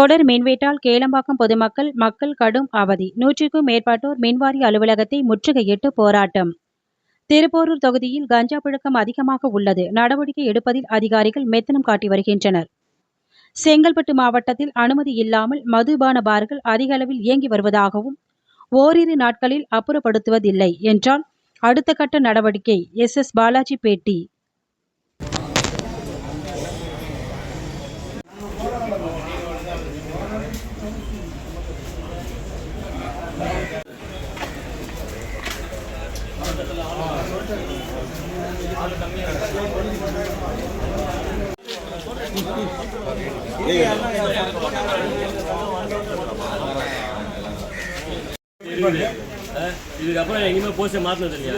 தொடர் மின்வெட்டால் கேளம்பாக்கம் பொதுமக்கள் மக்கள் கடும் அவதி. நூற்றுக்கும் மேற்பட்டோர் மின்வாரிய அலுவலகத்தை முற்றுகையிட்டு போராட்டம். திருப்போரூர் தொகுதியில் கஞ்சா புழக்கம் அதிகமாக உள்ளது. நடவடிக்கை எடுப்பதில் அதிகாரிகள் மெத்தனம் காட்டி வருகின்றனர். செங்கல்பட்டு மாவட்டத்தில் அனுமதி இல்லாமல் மதுபான பார்கள் அதிக அளவில் இயங்கி வருவதாகவும் ஓரிரு நாட்களில் அப்புறப்படுத்துவதில்லை என்றால் அடுத்த கட்ட நடவடிக்கை எஸ் எஸ் பாலாஜி பேட்டி. இதுக்கப்புறம் எங்கேயுமே போஸ்டர் மாற்றினது இல்லையா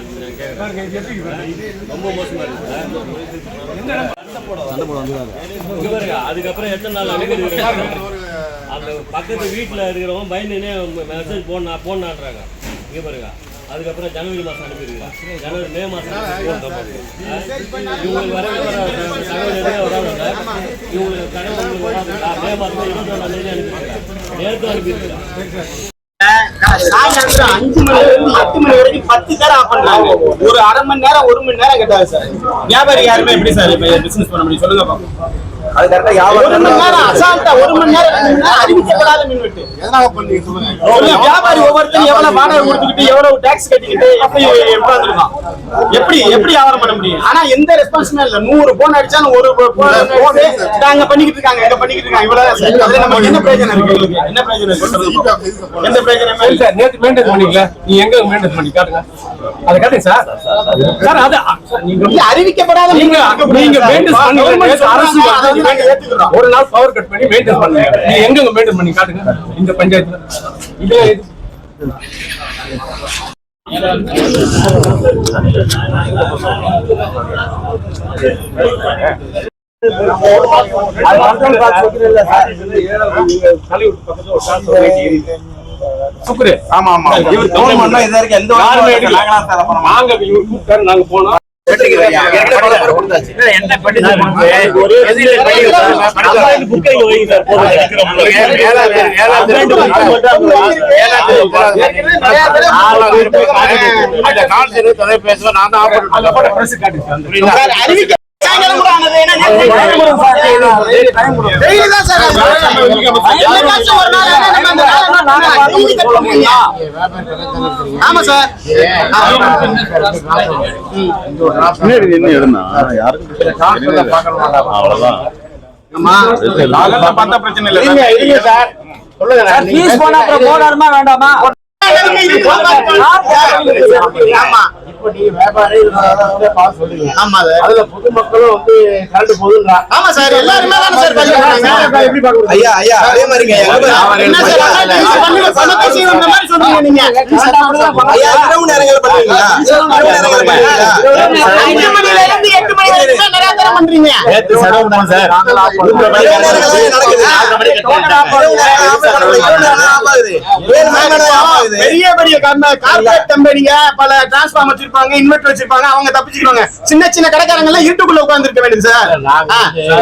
ரொம்ப மோசமாக இருக்கு அதுக்கப்புறம் எத்தனை நாள் அந்த பக்கத்து வீட்டில் இருக்கிறவங்க பயந்துனே மெசேஜ் போடணும் போடணான்றாங்க இங்கே பாருங்க. அதுக்கப்புறம் ஜனவரி மாதம் அனுப்பிடுறாங்க ஜனவரி மே மாதம் இவங்களுக்கு வர வராதுல்ல இவங்களுக்கு கடவுள் மே மாதம் இருபத்தொன்னாம் தேதி அனுப்பிடுறாங்க நேரத்தில் அனுப்பிடுறாங்க அஞ்சு இருந்து எட்டு மணி வரைக்கும் பத்து பேர் ஆஃப் பண்றாங்க ஒரு அரை மணி நேரம் ஒரு மணி நேரம் கேட்டாங்க சார். வியாபாரி யாருமே எப்படி சார் பிசினஸ் பண்ண முடியும்? சொல்லுங்க பாப்போம். அது கரெக்டா ஒரு வியாபாரம் மணி நேரம் அசால்ட்டா ஒரு மணி நேரம் ரெண்டு மணி நேரம் அறிவிக்கப்படாத மின்வெட்டு எதனால பண்ணீங்க சொல்லுங்க. சொல்லுங்க, வியாபாரி ஒவ்வொருத்தரும் எவ்வளவு வாடகை கொடுத்துக்கிட்டு எவ்வளவு டாக்ஸ் கட்டிக்கிட்டு உட்கார்ந்துருக்கான். எப்படி எப்படி வியாபாரம் பண்ண முடியும்? ஆனா எந்த ரெஸ்பான்ஸுமே இல்ல. நூறு போன் அடிச்சாலும் ஒரு போன் அங்க பண்ணிக்கிட்டு இருக்காங்க எங்க பண்ணிக்கிட்டு இருக்காங்க. இவ்வளவுதான் சார் அதுல நமக்கு என்ன பிரயோஜனம் இருக்கு எங்களுக்கு என்ன பிரயோஜனம். எந்த பிரயோஜனமே இல்ல. சார் நேத்து மெயின்டைன் பண்ணிக்கல. நீ எங்க மெயின்டைன் பண்ணி காட்டுங்க. அதை காட்டுங்க சார்? சார் அது நீங்க அறிவிக்கப்படாத நீங்க நீங்க நேத்து அரசு நாங்க ஒரு நாள் பவர் கட் பண்ணி மெயின்டைன் பண்ணுங்க. நீ எங்க மெயின்டைன் பண்ணி காட்டுங்க. இந்த பஞ்சாயத்துல. இதுல இது. அது மட்டும் பார்த்து வைக்கிறீங்களா சார்? நீங்க ஹாலிவுட் பக்கத்துல ஒரு வாங்கிட்டு சுக்ரு. ஆமா ஆமா இவர் கவுன் பண்ணா இது வரைக்கும் எந்த யாருமே நாங்க இவர் கூப்பிட்டாரு நாங்க போனோம். நேத்து டெய்லி தான் ஆமா சார். நின்று யாருக்கும் அவ்வளவுதான் பிரச்சனை இல்ல இருங்க சார். ஃபீஸ் போனா அப்புறம் போடாருமா வேண்டாமா ஆமா அதுல பொதுமக்களும் வந்து கரண்ட் போதுன்றா ஆமா சார் எல்லாருமே தானே சார் எப்படி பண்ணாங்க. ஐயா ஐயா அதே மாதிரிங்க என்ன சார் பணத்தை மாதிரி சொல்றீங்க நீங்க ஐயா இரவு நேரங்கள் பண்ணுவீங்களா இரவு நேரங்கள் பண்ணுவீங்களா ஏழு மணி நேரம் ஆஃப் ஆகுது. பெரிய பெரிய கார்பரேட் கம்பெனிங்க பல டிரான்ஸ்பார்ம் வச்சிருப்பாங்க இன்வெர்டர் வச்சிருப்பாங்க அவங்க தப்பிச்சுக்குவாங்க சின்ன சின்ன கடைக்காரங்க எல்லாம் இருட்டுக்குள்ள உட்கார்ந்து இருக்க வேண்டியது சார்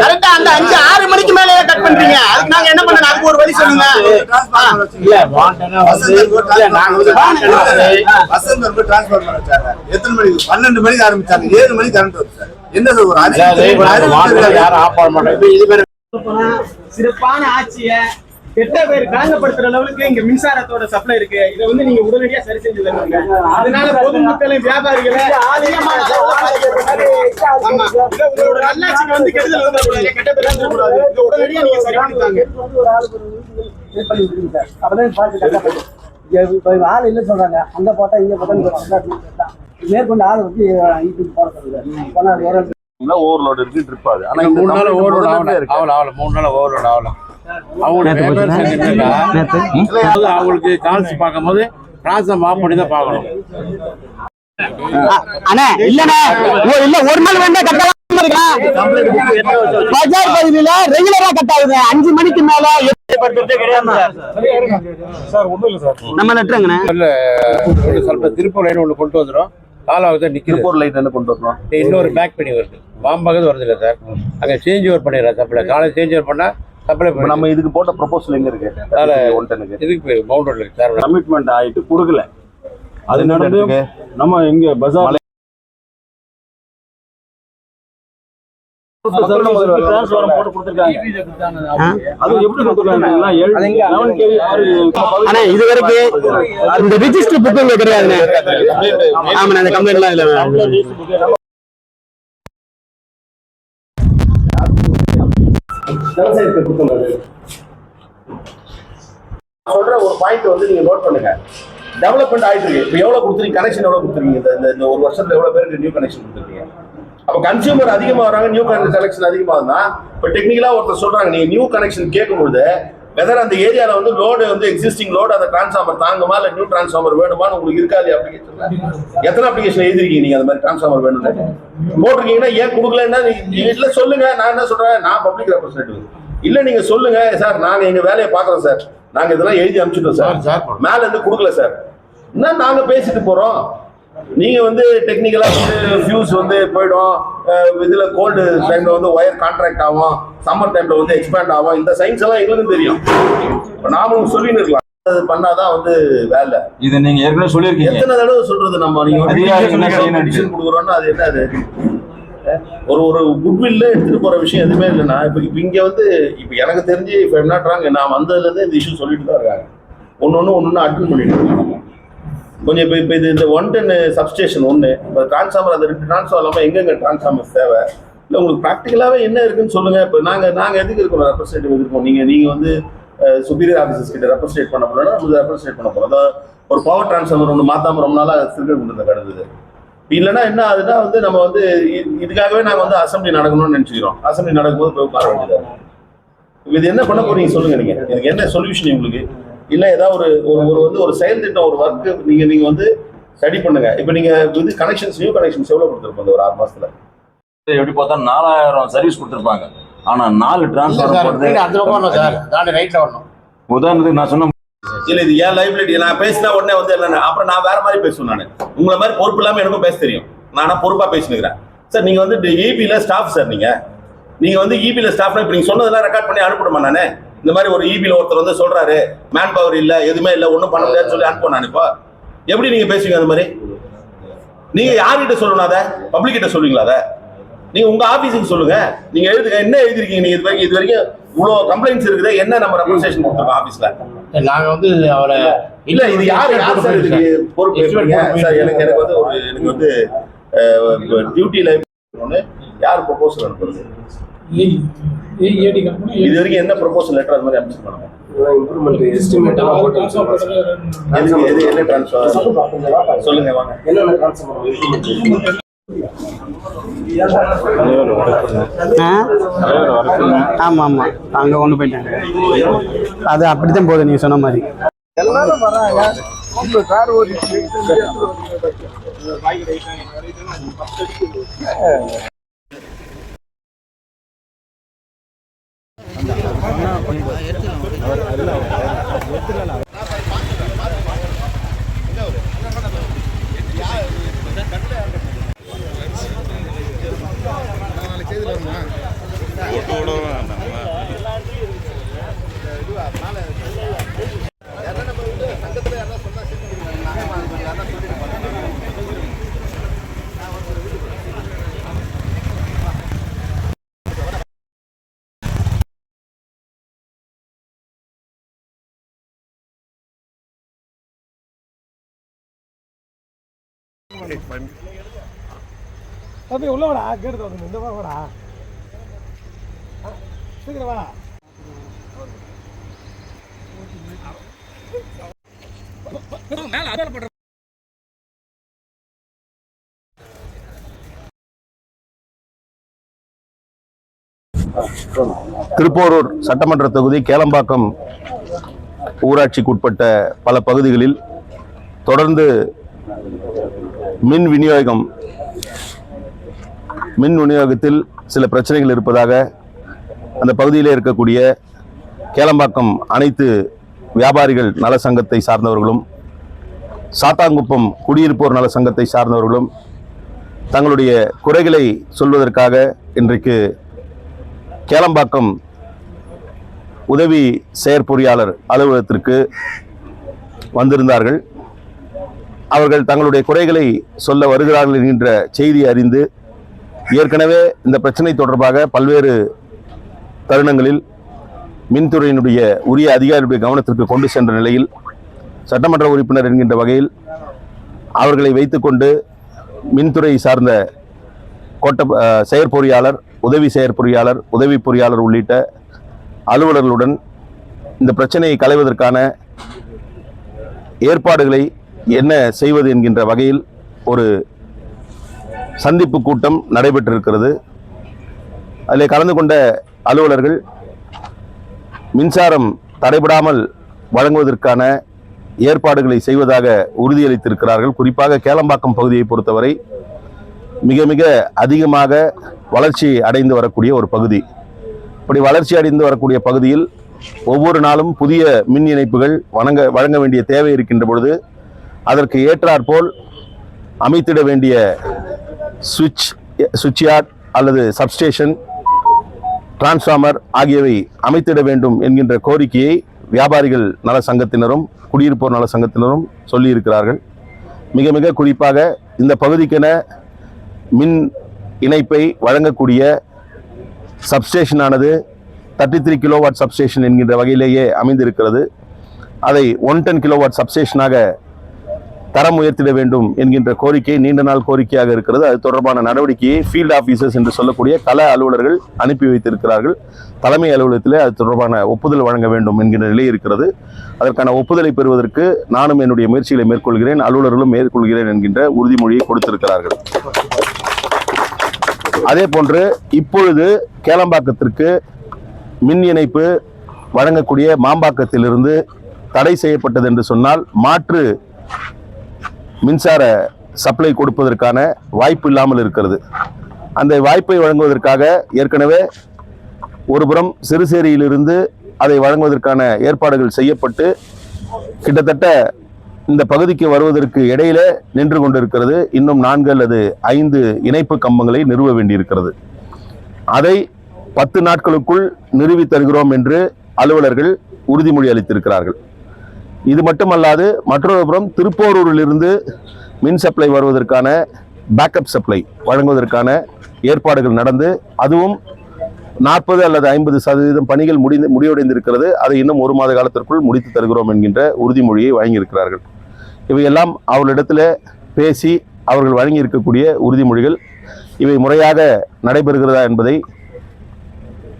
கரெக்டா அந்த அஞ்சு ஆறு மணிக்கு மேலே கட் பண்றீங்க. அதுக்கு நாங்க என்ன பண்ணணும்? அதுக்கு ஒரு வழி சொல்லுங்க. ஆ. வசந்த் வந்து டிரான்ஸ்பர் பண்ண எத்தனை மணிக்கு? பன்னெண்டு மணிக்கு ஆரம்பிச்சாங்க. ஏழு மணிக்கு கரண்ட் வருது சிறப்பான ஆட்சிய கெட்ட பேர் காங்கப்படுத்துற லெவலுக்கு இங்க மின்சாரத்தோட சப்ளை இருக்கு. இதை வந்து நீங்க உடனடியா சரி செஞ்சு தருவீங்க. அதனால பொதுமக்களை வியாபாரிகளை அதிகமான அளவுல பாதிக்கப்படுறாரு. ஆமா. இதை உங்களோட நல்லாட்சிக்கு வந்து கெடுதல் வந்துடக்கூடாது கெட்ட பேர் வந்துடக்கூடாது இதை உடனடியா நீங்க சரி பண்ணித்தாங்க ஆள் இல்ல சொல்றாங்க? அங்க போட்டா இங்க போட்டா மேற்கொண்டு ஆளை வந்து இட்டு போட இருக்கு ட்ரிப் ஆகுது ஆனா மூணு நாள் ஓவர்லோட் ஆகல ஆகல ஆகல மூணு நாள் ஓவர்லோட் ஆகல அவங்களுக்கு அவங்களுக்கு கால்ஸ் பார்க்கும்போது கிராஸை மாப் பண்ணி தான் பார்க்கணும் அண்ணா இல்லண்ணா இல்ல ஒரு நாள் வேண்டாம் கட்டலாம் பஜார் பகுதியில ரெகுலரா கட் ஆகுது அஞ்சு மணிக்கு மேல நம்ம திருப்பூர் லைன் ஒண்ணு கொண்டு வந்துடும் காலாவது நிற்கிது திருப்பூர் லைட் என்ன கொண்டு வரணும் இன்னொரு பேக் பண்ணி வருது. வாம்பாகது வருது இல்லை சார் அங்கே சேஞ்ச் ஓவர் பண்ணிடுறேன் சப்ளை காலை சேஞ்ச் ஓவர் பண்ணால் சப்ளை இப்ப நம்ம இதுக்கு போட்ட ப்ரொபோசல் எங்க இருக்கு? ஒன் டனுக்கு இதுக்கு பவுண்டரியில் இருக்கு சார் கமிட்மெண்ட் ஆயிட்டு கொடுக்கல. அது நடந்து நம்ம இங்க பஜார் இந்த ரிஜிஸ்டர் கிடையாதுண்ணே. அந்த இல்லை சொல்ற ஒரு பாயிண்ட் வந்து நீங்க நோட் பண்ணுங்க. டெவலப்மெண்ட் ஆயிட்டு இருக்கு. இப்போ எவ்வளவு கொடுத்துருக்கீங்க? கனெக்ஷன் எவ்வளவு கொடுத்துருக்கீங்க? இந்த ஒரு வருஷத்துல எவ்வளவு பேருக்கு நியூ கனெக்ஷன் கொடுத்துருக்கீங்க? அப்ப கன்சியூமர் அதிகமா வராங்க நியூ கனெக்ஷன் அதிகமா இருந்தா இப்போ டெக்னிக்கலா ஒருத்தர் சொல்றாங்க நீங்க நியூ கனெக்ஷன் கேட்கும்போது வெதர் அந்த ஏரியால வந்து லோடு வந்து எக்ஸிஸ்டிங் லோடு அந்த டிரான்ஸ்ஃபார்மர் தாங்குமா இல்ல நியூ டிரான்ஸ்ஃபார்மர் வேணுமான்னு உங்களுக்கு இருக்காது அப்ளிகேஷன்ல எத்தனை அப்ளிகேஷன் எழுதிருக்கீங்க நீங்க அந்த மாதிரி டிரான்ஸ்ஃபார்மர் வேணும்னு? போட்டிருக்கீங்கன்னா ஏன் கொடுக்கலன்னா இல்ல சொல்லுங்க நான் என்ன சொல்றேன்? நான் பப்ளிக் ரெப்ரஸன்டேட்டிவ் இல்ல நீங்க சொல்லுங்க சார் நாங்க எங்க வேலையை பாக்குறோம் சார். நாங்க இதெல்லாம் எழுதி அனுப்பிச்சிட்டோம் சார் சார். மேல இருந்து கொடுக்கல சார். என்ன நாங்க பேசிட்டு போறோம்? நீங்க வந்து டெக்னிக்கலா வந்து ஃபியூஸ் வந்து போயிடும். இதுல கோல்டு டைம்ல வந்து ஒயர் கான்ட்ராக்ட் ஆகும். சம்மர் டைம்ல வந்து எக்ஸ்பேண்ட் ஆகும். இந்த சயின்ஸ் எல்லாம் எங்களுக்கும் தெரியும். இப்ப நாமும் சொல்லின்னு இருக்கலாம். அது பண்ணாதான் வந்து வேலை. இதை நீங்க ஏற்கனவே சொல்லியிருக்கீங்க. எத்தனை தடவை சொல்றது நம்ம? நீங்க கொடுக்குறோம்னா அது என்ன அது? ஒரு ஒரு குட்வில்ல எடுத்துட்டு போற விஷயம் எதுவுமே இல்லைன்னா இப்ப இப்ப இங்க வந்து இப்ப எனக்கு தெரிஞ்சு இப்ப என்ன நான் வந்ததுல இருந்து இந்த இஷ்யூ சொல்லிட்டு தான் இருக்காங்க. ஒன்னு ஒண்ணு ஒன்னு அட்டன் பண்ணிட்டு இருக்காங்க. கொஞ்சம் இப்போ இப்போ இது இந்த ஒன் டென் சப்ஸ்டேஷன் ஒன்று இப்போ டிரான்ஸ்ஃபார்மர் அந்த ரெண்டு டிரான்ஸ்ஃபார்மர் இல்லாமல் எங்கெங்க டிரான்ஸ்ஃபார்மர்ஸ் தேவை? இல்லை உங்களுக்கு ப்ராக்டிக்கலாகவே என்ன இருக்குன்னு சொல்லுங்கள் இப்போ நாங்கள் நாங்கள் எதுக்கு இருக்கோம்? ரெப்ரஸன்டேட்டிவ் இருக்கோம்? நீங்கள் நீங்கள் வந்து சுப்பீரியர் ஆஃபீஸர்ஸ் கிட்ட ரெப்ரஸன்டேட் பண்ண போகிறோம்னா நம்ம ரெப்ரஸன்டேட் பண்ண போகிறோம் அதாவது ஒரு பவர் டிரான்ஸ்ஃபார்மர் ஒன்று மாற்றாம ரொம்ப நாளாக சிறுகை கொண்டு கிடந்தது. இல்லைன்னா என்ன ஆகுதுன்னா வந்து நம்ம வந்து இதுக்காகவே நாங்கள் வந்து அசம்பிளி நடக்கணும்னு நினச்சிக்கிறோம். அசம்பிளி நடக்கும்போது போய் உட்கார வேண்டியது இது என்ன பண்ண போறீங்க சொல்லுங்க நீங்க. இதுக்கு என்ன சொல்யூஷன் உங்களுக்கு? இல்ல ஏதாவது ஒரு ஒரு ஒரு வந்து ஒரு செயல் திட்டம் ஒரு ஒர்க் நீங்க நீங்க வந்து ஸ்டடி பண்ணுங்க. இப்போ நீங்க இது கனெக்ஷன்ஸ் நியூ கனெக்ஷன்ஸ் எவ்வளவு கொடுத்துருப்போம் இந்த ஒரு ஆறு மாசத்துல? எப்படி பார்த்தா நாலாயிரம் சர்வீஸ் கொடுத்துருப்பாங்க. ஆனா நாலு பக்கம் வரணும் சார். தாண்டி ரைட்ல வரணும். உதாரணத்துக்கு நான் சொன்ன இல்ல இது ஏன் லைபிலிட்டி நான் பேசினா உடனே வந்து இல்லைன்னு அப்புறம் நான் வேற மாதிரி பேசுவேன் நான். உங்களை மாதிரி பொறுப்பு இல்லாம எனக்கும் பேச தெரியும். நானா பொறுப்பா பேசினுக்கிறேன். சார் நீங்க வந்து இபில ஸ்டாஃப் சார் நீங்க. நீங்க வந்து இபில ஸ்டாஃப்னா இப்ப நீங்க சொன்னதெல்லாம் ரெக்கார்ட் பண்ணி அனுப்பணுமா நானு? இந்த மாதிரி ஒரு இபில ஒருத்தர் வந்து சொல்றாரு மேன் பவர் இல்ல எதுவுமே இல்ல ஒண்ணும் பண்ண முடியாதுன்னு சொல்லி அனுப்ப நான் இப்போ. எப்படி நீங்க பேசுவீங்க அந்த மாதிரி? நீங்க யார்கிட்ட சொல்லணும் அதை? பப்ளிக் கிட்ட சொல்லுவீங்களா அதை? நீங்க உங்க ஆபீஸுக்கு சொல்லுங்க. நீங்க எழுதுங்க என்ன எழுதிருக்கீங்க நீங்க இது வரைக்கும் இது வரைக்கும் இவ்வளவு கம்ப்ளைண்ட்ஸ் இருக்குது என்ன நம்ம ரெப்ரஸன்டேஷன் கொடுத்துருக்கோம் ஆபீஸ்ல நாங்க வந்து அவரை இல்ல இது யாரு யார் சார் இதுக்கு பொறுப்பு? சார் எனக்கு எனக்கு வந்து ஒரு எனக்கு வந்து ஒன்று யார் ப்ரொபோசல் அனுப்புறது? இது வரைக்கும் என்ன ப்ரொபோசல் லெட்டர் அது மாதிரி என்ன ட்ரான்ஸ்ஃபர் சொல்லுங்க வாங்க. ஆமா ஆமா. அங்க கொண்டு போயிட்டாங்க. அது அப்படித்தான் போகுது நீங்க சொன்ன மாதிரி. எடுத்துக்கலாம் எடுத்துக்கலாம். தம்பி உள்ள வாடா. கேட்டு வந்து இந்த மாதிரி வாடா. சீக்கிரம் வா திருப்போரூர் சட்டமன்ற தொகுதி கேளம்பாக்கம் ஊராட்சிக்குட்பட்ட பல பகுதிகளில் தொடர்ந்து மின் விநியோகம். மின் விநியோகத்தில் சில பிரச்சனைகள் இருப்பதாக அந்த பகுதியில் இருக்கக்கூடிய கேளம்பாக்கம் அனைத்து வியாபாரிகள் நல சங்கத்தை சார்ந்தவர்களும் சாத்தாங்குப்பம் குடியிருப்போர் நல சங்கத்தை சார்ந்தவர்களும் தங்களுடைய குறைகளை சொல்வதற்காக இன்றைக்கு கேளம்பாக்கம் உதவி செயற்பொறியாளர் அலுவலகத்திற்கு வந்திருந்தார்கள். அவர்கள் தங்களுடைய குறைகளை சொல்ல வருகிறார்கள் என்கின்ற செய்தி அறிந்து ஏற்கனவே இந்த பிரச்சனை தொடர்பாக பல்வேறு தருணங்களில் மின்துறையினுடைய உரிய அதிகாரியுடைய கவனத்திற்கு கொண்டு சென்ற நிலையில் சட்டமன்ற உறுப்பினர் என்கின்ற வகையில் அவர்களை வைத்துக்கொண்டு மின்துறை சார்ந்த கோட்ட செயற்பொறியாளர் உதவி செயற்பொறியாளர் உதவி பொறியாளர் உள்ளிட்ட அலுவலர்களுடன் இந்த பிரச்சனையை களைவதற்கான ஏற்பாடுகளை என்ன செய்வது என்கின்ற வகையில் ஒரு சந்திப்பு கூட்டம் நடைபெற்றிருக்கிறது. அதில் கலந்து கொண்ட அலுவலர்கள் மின்சாரம் தடைபடாமல் வழங்குவதற்கான ஏற்பாடுகளை செய்வதாக உறுதியளித்திருக்கிறார்கள். குறிப்பாக கேளம்பாக்கம் பகுதியை பொறுத்தவரை மிக மிக அதிகமாக வளர்ச்சி அடைந்து வரக்கூடிய ஒரு பகுதி. இப்படி வளர்ச்சி அடைந்து வரக்கூடிய பகுதியில் ஒவ்வொரு நாளும் புதிய மின் இணைப்புகள் வழங்க வழங்க வேண்டிய தேவை இருக்கின்ற பொழுது அதற்கு ஏற்றாற்போல் அமைத்திட வேண்டிய சுவிட்ச் சுவிட்ச் யார்ட் அல்லது சப்ஸ்டேஷன் டிரான்ஸ்ஃபார்மர் ஆகியவை அமைத்திட வேண்டும் என்கின்ற கோரிக்கையை வியாபாரிகள் நல சங்கத்தினரும் குடியிருப்போர் நல சங்கத்தினரும் சொல்லியிருக்கிறார்கள். மிக மிக குறிப்பாக இந்த பகுதிக்கென மின் இணைப்பை வழங்கக்கூடிய சப்ஸ்டேஷனானது தேர்ட்டி த்ரீ கிலோவாட் சப்ஸ்டேஷன் என்கின்ற வகையிலேயே அமைந்திருக்கிறது. அதை ஒன் டென் கிலோவாட் சப்ஸ்டேஷனாக தரம் உயர்த்திட வேண்டும் என்கின்ற கோரிக்கை நீண்ட நாள் கோரிக்கையாக இருக்கிறது. அது தொடர்பான நடவடிக்கையை ஃபீல்ட் ஆஃபீஸர்ஸ் என்று சொல்லக்கூடிய கள அலுவலர்கள் அனுப்பி வைத்திருக்கிறார்கள். தலைமை அலுவலகத்திலே அது தொடர்பான ஒப்புதல் வழங்க வேண்டும் என்கின்ற நிலை இருக்கிறது. அதற்கான ஒப்புதலை பெறுவதற்கு நானும் என்னுடைய முயற்சிகளை மேற்கொள்கிறேன் அலுவலர்களும் மேற்கொள்கிறேன் என்கின்ற உறுதிமொழியை கொடுத்திருக்கிறார்கள். அதே போன்று இப்பொழுது கேளம்பாக்கத்திற்கு மின் இணைப்பு வழங்கக்கூடிய மாம்பாக்கத்திலிருந்து தடை செய்யப்பட்டது என்று சொன்னால் மாற்று மின்சார சப்ளை கொடுப்பதற்கான வாய்ப்பு இல்லாமல் இருக்கிறது. அந்த வாய்ப்பை வழங்குவதற்காக ஏற்கனவே ஒருபுறம் சிறுசேரியிலிருந்து அதை வழங்குவதற்கான ஏற்பாடுகள் செய்யப்பட்டு கிட்டத்தட்ட இந்த பகுதிக்கு வருவதற்கு இடையில நின்று கொண்டிருக்கிறது. இன்னும் நான்கு அல்லது ஐந்து இணைப்பு கம்பங்களை நிறுவ வேண்டியிருக்கிறது. அதை பத்து நாட்களுக்குள் நிறுவி தருகிறோம் என்று அலுவலர்கள் உறுதிமொழி அளித்திருக்கிறார்கள். இது மட்டுமல்லாது மற்றொரு புறம் திருப்போரூரிலிருந்து மின் சப்ளை வருவதற்கான பேக்கப் சப்ளை வழங்குவதற்கான ஏற்பாடுகள் நடந்து அதுவும் நாற்பது அல்லது ஐம்பது சதவீதம் பணிகள் முடிந்து முடிவடைந்திருக்கிறது. அதை இன்னும் ஒரு மாத காலத்திற்குள் முடித்து தருகிறோம் என்கின்ற உறுதிமொழியை வழங்கியிருக்கிறார்கள். இவையெல்லாம் அவர்களிடத்தில் பேசி அவர்கள் வழங்கி இருக்கக்கூடிய உறுதிமொழிகள். இவை முறையாக நடைபெறுகிறதா என்பதை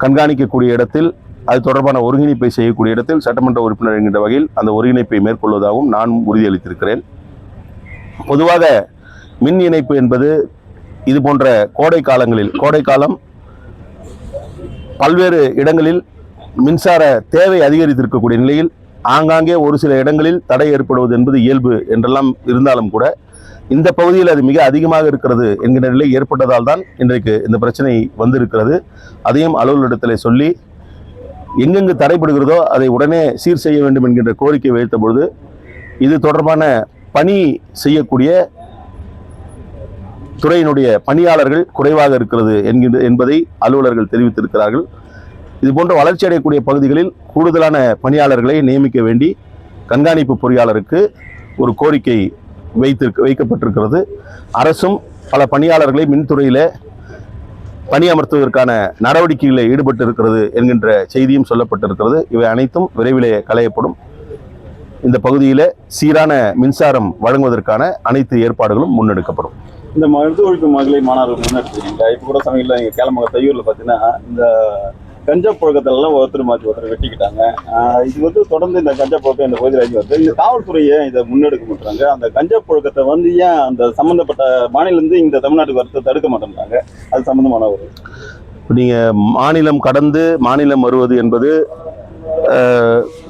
கண்காணிக்கக்கூடிய இடத்தில் அது தொடர்பான ஒருங்கிணைப்பை செய்யக்கூடிய இடத்தில் சட்டமன்ற உறுப்பினர் என்கின்ற வகையில் அந்த ஒருங்கிணைப்பை மேற்கொள்வதாகவும் நான் உறுதியளித்திருக்கிறேன். பொதுவாக மின் இணைப்பு என்பது இது போன்ற கோடை காலங்களில் கோடை காலம் பல்வேறு இடங்களில் மின்சார தேவை அதிகரித்திருக்கக்கூடிய நிலையில் ஆங்காங்கே ஒரு சில இடங்களில் தடை ஏற்படுவது என்பது இயல்பு என்றெல்லாம் இருந்தாலும் கூட இந்த பகுதியில் அது மிக அதிகமாக இருக்கிறது என்கிற நிலை ஏற்பட்டதால் தான் இன்றைக்கு இந்த பிரச்சனை வந்திருக்கிறது. அதையும் அலுவலகத்தில் சொல்லி எங்கெங்கு தடைபடுகிறதோ அதை உடனே சீர் செய்ய வேண்டும் என்கின்ற கோரிக்கை வைத்த பொழுது இது தொடர்பான பணி செய்யக்கூடிய துறையினுடைய பணியாளர்கள் குறைவாக இருக்கிறது என்கின்ற என்பதை அலுவலர்கள் தெரிவித்திருக்கிறார்கள். இது போன்ற வளர்ச்சி அடையக்கூடிய பகுதிகளில் கூடுதலான பணியாளர்களை நியமிக்க வேண்டி கண்காணிப்பு பொறியாளருக்கு ஒரு கோரிக்கை வைத்திருக்க வைக்கப்பட்டிருக்கிறது. அரசும் பல பணியாளர்களை மின்துறையில் பணியமர்த்துவதற்கான நடவடிக்கைகளில் ஈடுபட்டு இருக்கிறது என்கின்ற செய்தியும் சொல்லப்பட்டிருக்கிறது. இவை அனைத்தும் விரைவிலே களையப்படும். இந்த பகுதியில் சீரான மின்சாரம் வழங்குவதற்கான அனைத்து ஏற்பாடுகளும் முன்னெடுக்கப்படும். இந்த மருத்துவ ஒழிப்பு மகளிர் மாணவர்கள் முன்னெடுத்துருக்கீங்க இப்போ கூட சமயத்தில் இங்கே கேளம்பக தையூரில் பார்த்தீங்கன்னா இந்த கஞ்சா புழக்கத்திலலாம் ஒருத்தர் மாற்றி ஒருத்தர் வெட்டிக்கிட்டாங்க. இது வந்து தொடர்ந்து இந்த கஞ்சா புழக்கம் இந்த பகுதியில் அஞ்சு வருது. இந்த காவல்துறையை இதை முன்னெடுக்க மாட்டாங்க அந்த கஞ்சா புழக்கத்தை வந்து ஏன் அந்த சம்மந்தப்பட்ட மாநிலந்து இந்த தமிழ்நாட்டுக்கு வரத்தை தடுக்க மாட்டேங்கிறாங்க அது சம்மந்தமான ஒரு நீங்கள் மாநிலம் கடந்து மாநிலம் வருவது என்பது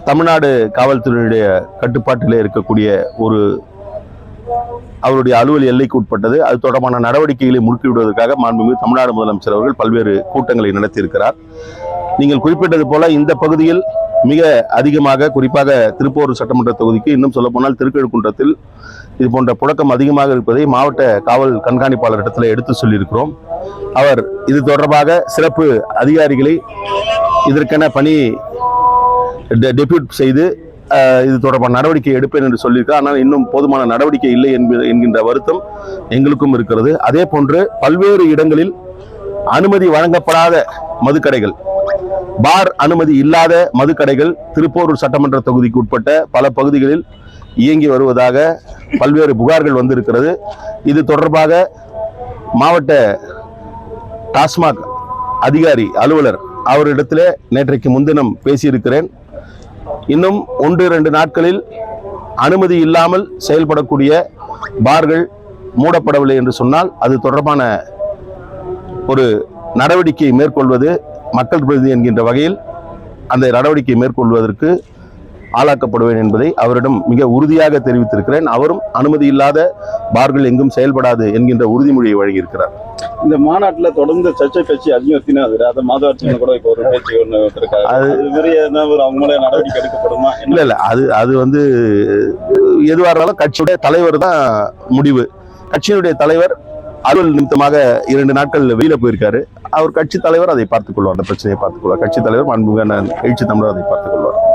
தமிழ்நாடு காவல்துறையினுடைய கட்டுப்பாட்டிலே இருக்கக்கூடிய ஒரு அவருடைய அலுவல் எல்லைக்கு உட்பட்டது. அது தொடர்பான நடவடிக்கைகளை முடுக்கிவிடுவதற்காக மாண்புமிகு தமிழ்நாடு முதலமைச்சர் அவர்கள் பல்வேறு கூட்டங்களை நடத்தியிருக்கிறார். நீங்கள் குறிப்பிட்டது போல இந்த பகுதியில் மிக அதிகமாக குறிப்பாக திருப்பூர் சட்டமன்ற தொகுதிக்கு இன்னும் சொல்லப்போனால் திருக்கழுக்குன்றத்தில் இது போன்ற புழக்கம் அதிகமாக இருப்பதை மாவட்ட காவல் கண்காணிப்பாளரிடத்தில் எடுத்து சொல்லியிருக்கிறோம். அவர் இது தொடர்பாக சிறப்பு அதிகாரிகளை இதற்கென பணி டெபியூட் செய்து இது தொடர்பான நடவடிக்கை எடுப்பேன் என்று சொல்லியிருக்கார் ஆனால் இன்னும் போதுமான நடவடிக்கை இல்லை என்பது என்கின்ற வருத்தம் எங்களுக்கும் இருக்கிறது. அதே போன்று பல்வேறு இடங்களில் அனுமதி வழங்கப்படாத மதுக்கடைகள் பார் அனுமதி இல்லாத மதுக்கடைகள் திருப்போரூர் சட்டமன்ற தொகுதிக்கு உட்பட்ட பல பகுதிகளில் இயங்கி வருவதாக பல்வேறு புகார்கள் வந்திருக்கிறது. இது தொடர்பாக மாவட்ட டாஸ்மாக் அதிகாரி அலுவலர் அவரிடத்தில் நேற்றைக்கு முன்தினம் பேசியிருக்கிறேன். இன்னும் ஒன்று இரண்டு நாட்களில் அனுமதி இல்லாமல் செயல்படக்கூடிய பார்கள் மூடப்படவில்லை என்று சொன்னால் அது தொடர்பான ஒரு நடவடிக்கை மேற்கொள்வது மக்கள் பிரதி என்கின்ற வகையில் அந்த நடவடிக்கை மேற்கொள்வதற்கு ஆளாக்கப்படுவேன் என்பதை அவரிடம் மிக உறுதியாக தெரிவித்திருக்கிறேன். அவரும் அனுமதி இல்லாத பார்கள் எங்கும் செயல்படாது என்கின்ற உறுதிமொழியை வழங்கியிருக்கிறார். இந்த மாநாட்டுல தொடர்ந்து சர்ச்சை பேச்சு அதிகத்தினா அது மாதவர்த்தின கூட இப்போ ஒரு பேச்சு ஒன்று அது- அது பெரிய என்ன ஒரு அவங்க மேல நடவடிக்கை எடுக்கப்படுமா? இல்ல இல்ல அது அது வந்து எதுவாக இருந்தாலும் கட்சியுடைய தலைவர் தான் முடிவு. கட்சியினுடைய தலைவர் அலுவல் நிமித்தமாக இரண்டு நாட்கள் வெளியில போயிருக்காரு. அவர் கட்சி தலைவர் அதை பார்த்துக் கொள்வார். அந்த பிரச்சனையை பார்த்துக் கொள்வார். கட்சி தலைவர் அண்ணன் எழுச்சி தமிழர் அதை பார்த்துக் கொள்வார்.